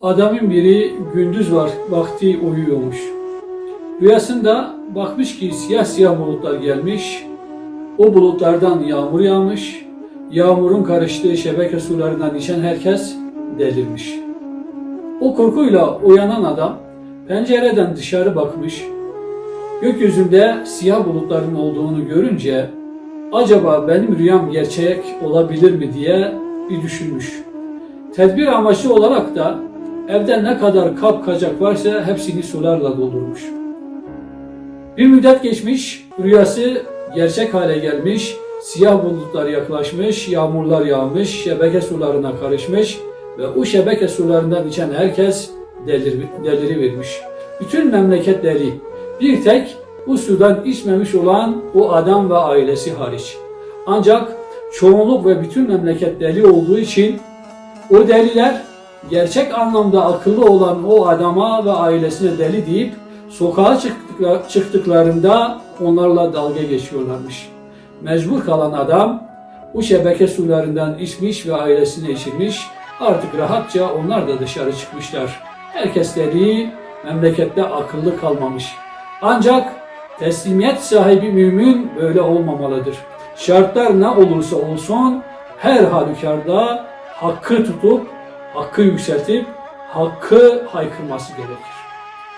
Adamın biri gündüz var, vakti uyuyormuş. Rüyasında bakmış ki siyah siyah bulutlar gelmiş. O bulutlardan yağmur yağmış. Yağmurun karıştığı şebeke sularından içen herkes delirmiş. O korkuyla uyanan adam pencereden dışarı bakmış. Gökyüzünde siyah bulutların olduğunu görünce acaba benim rüyam gerçek olabilir mi diye bir düşünmüş. Tedbir amaçlı olarak da evde ne kadar kap kacak varsa hepsini sularla doldurmuş. Bir müddet geçmiş, rüyası gerçek hale gelmiş, siyah bulutlar yaklaşmış, yağmurlar yağmış, şebeke sularına karışmış ve o şebeke sularından içen herkes delir, deliri vermiş. Bütün memleket deli. Bir tek bu sudan içmemiş olan o adam ve ailesi hariç. Ancak çoğunluk ve bütün memleket deli olduğu için o deliler gerçek anlamda akıllı olan o adama ve ailesine deli deyip sokağa çıktıkla- çıktıklarında onlarla dalga geçiyorlarmış. Mecbur kalan adam bu şebeke sularından içmiş ve ailesine içirmiş. Artık rahatça onlar da dışarı çıkmışlar. Herkes deli, memlekette akıllı kalmamış. Ancak teslimiyet sahibi mümin böyle olmamalıdır. Şartlar ne olursa olsun her halükarda hakkı tutup, hakkı yükseltip, hakkı haykırması gerekir.